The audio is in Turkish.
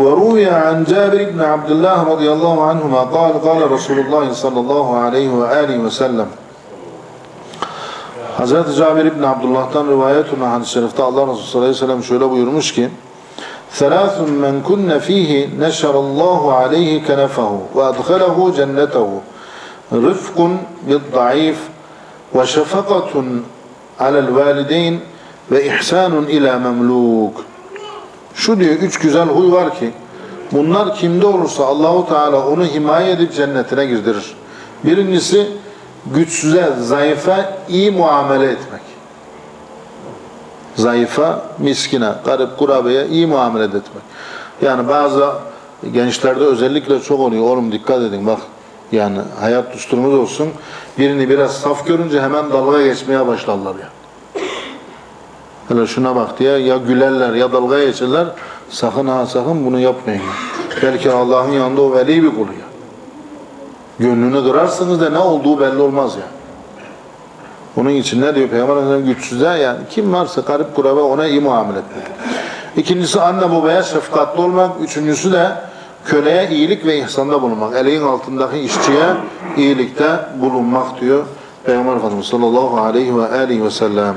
وروي عن جابر بن عبد الله رضي الله عنهما قال قال رسول الله صلى الله عليه وآله وسلم. Hazreti Cabir İbni Abdullah'tan rivayet olan hadis-i şerifte Allah Resulü sallallahu aleyhi ve sellem şöyle buyurmuş ki ثَلَاثٌ مَنْ كُنَّ ف۪يهِ نَشَرَ اللّٰهُ عَلَيْهِ كَنَفَهُ وَأَدْخَلَهُ جَنَّتَهُ. رِفْقٌ بِالضَّعِيفِ وَشَفَقَةٌ عَلَى الْوَالِدَيْنِ وَإِحْسَانٌ إِلَى مَمْلُوكٍ Şu diyor üç güzel huy var ki bunlar kimde olursa Allahu Teala onu himaye edip cennetine girdirir. Birincisi güçsüze, zayıfa iyi muamele etmek. Zayıfa, miskine, garip kurabeye iyi muamele etmek. Yani bazı gençlerde özellikle çok oluyor. Oğlum dikkat edin bak. Yani hayat düsturumuz olsun. Birini biraz saf görünce hemen dalga geçmeye başlarlar ya. Hele şuna bak diye ya gülerler ya dalga geçerler. Sakın ha sakın bunu yapmayın. Belki Allah'ın yanında o veli bir kulu ya. Gönlünü kırarsınız da ne olduğu belli olmaz ya. Onun için ne diyor Peygamber Efendimiz güçsüze yani kim varsa garip kurabe ona iyi muamele etmek. İkincisi anne babaya şefkatli olmak. Üçüncüsü de köleye iyilik ve ihsanda bulunmak. Eleğin altındaki işçiye iyilikte bulunmak diyor Peygamber Efendimiz sallallahu aleyhi ve aleyhi ve sellem.